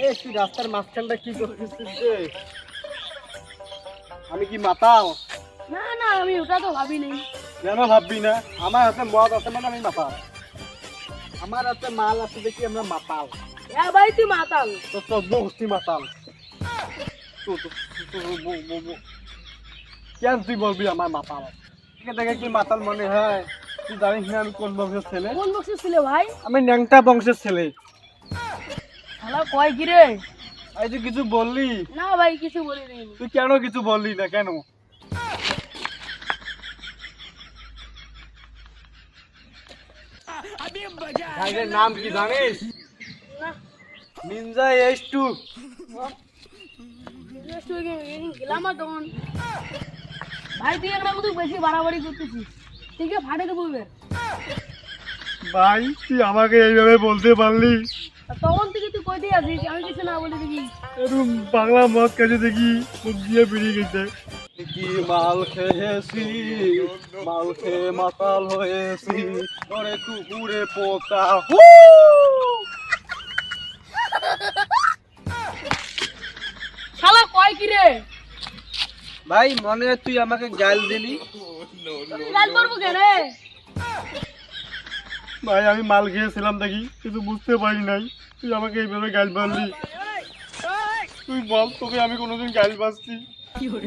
তুই রাস্তার মাঝখানটা কি করতেছিস রে? আমি কি মাতাল? না না আমি ওটা তো ভাবি নেই কেন ভাববি না? আমার হাতে মদ আছে মানে আমি মাতাল। আমার হাতে মাল আছে দেখি আমরা মাতাল। হ্যাঁ ভাই তুই মাতাল। তো তোর বস্তি মাতাল। তো তো তো বো- বো- বো। কেন তুই বলবি আমার মাতাল? এখান থেকে কি মাতাল মনে হয়? তুই জানিস না আমি কোন বংশের ছেলে? কোন বক্সে ছিল ভাই? আমি ন্যাংটা বংশের ছেলে। শালা কয় কি রে এই যে কিছু বললি? না ভাই কিছু বলি নেই। তুই কেন কিছু বললি না কেন? ভাইয়ের নাম কি জানিস? না। নিনজা এইচ টু তুই গেলাম তখন। ভাই তুই মতো বেশি বাড়াবাড়ি করতেছিস? ঠিক আছে ফাটে দেবো ভাই তুই আমাকে এইভাবে বলতে পারলি? তখন থেকে তুই কই দিয়ে আসিস? আমি কিছু না বলে দেখি। এরকম বাংলা মদ কাছে দেখি মুখ দিয়ে বেরিয়ে গেছে। কি মাল খেয়েছি মাল খেয়ে মাতাল হয়েছি ওরে কুকুরে পোকা। হু! শালা কয় কি রে? ভাই মনে তুই আমাকে গাল দিলি। গাল করব কে রে ভাই, আমি মাল খেয়েছিলাম দেখি কিছু বুঝতে পারি নাই। তুই আমাকে এইভাবে গাল পারলি তুই বল, তোকে আমি কোনোদিন গাল পাচ্ছি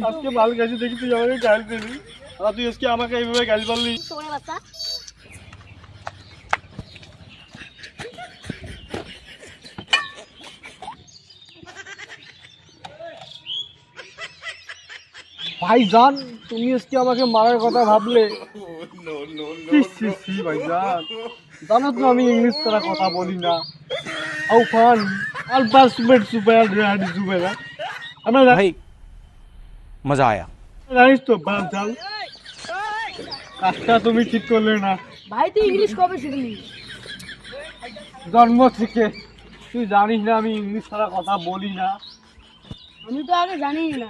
আজকে মাল খেয়েছি দেখি তুই আমাকে গাল দিলি। আর তুই আজকে আমাকে এইভাবে পারলি সোনা বাচ্চা ভাইজান তুমি আজকে আমাকে মারার কথা ভাবলে? জানো তো আমি ইংলিশ ছাড়া কথা বলি না। হ্যাঁ? মজা আয়া। তো কাজটা তুমি ঠিক করলে না। ভাই তুই ইংলিশ কবে জন্ম থেকে। তুই জানিস না আমি ইংলিশ ছাড়া কথা বলি না। আমি তো আগে জানি না।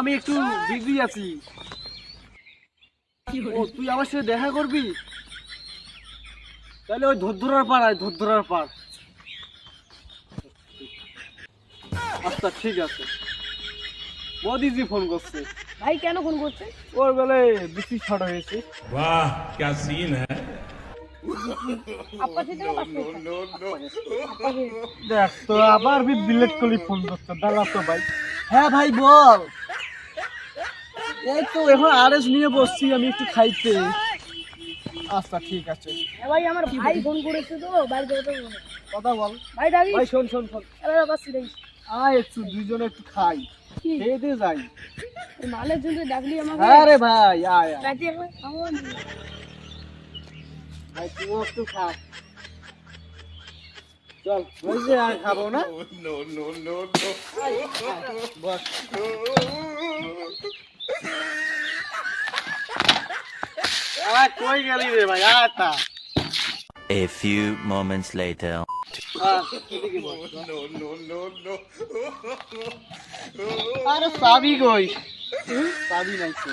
আমি একটু বিজি আছি। তুই আমার সাথে দেখা করবি? তাহলে ওই ধরধরার পার আয় ধরধরার পার আচ্ছা ঠিক আছে। মোদিজি ফোন করছে। ভাই কেন ফোন করছে? ওর বেলায় বৃষ্টি ছাড়া হয়েছে। বাহ ক্যা সিন হ্যাঁ দেখ তো আবার বিলেট কলি ফোন করছে। দাঁড়া তো ভাই। হ্যাঁ ভাই বল। এই তো এখন আরএস নিয়ে বসছি আমি একটু খাইতে আচ্ছা ঠিক আছে হ্যাঁ ভাই আমার ভাই ফোন করেছে তো কথা বল ভাই ডাকি ভাই শোন শোন শোন এবার পাচ্ছি দেখি আয় একটু দুজনে একটু খাই কি খেয়ে দিয়ে যাই এই মালের জন্য ডাকলি আমাকে হ্যাঁ রে ভাই আয় আয় ভাই তুইও একটু খা চল ওই আর খাব না বস আয় কই গেলি রে ভাই? আয় তা A few moments later. আরে চাবি কই? চাবি নাই তো।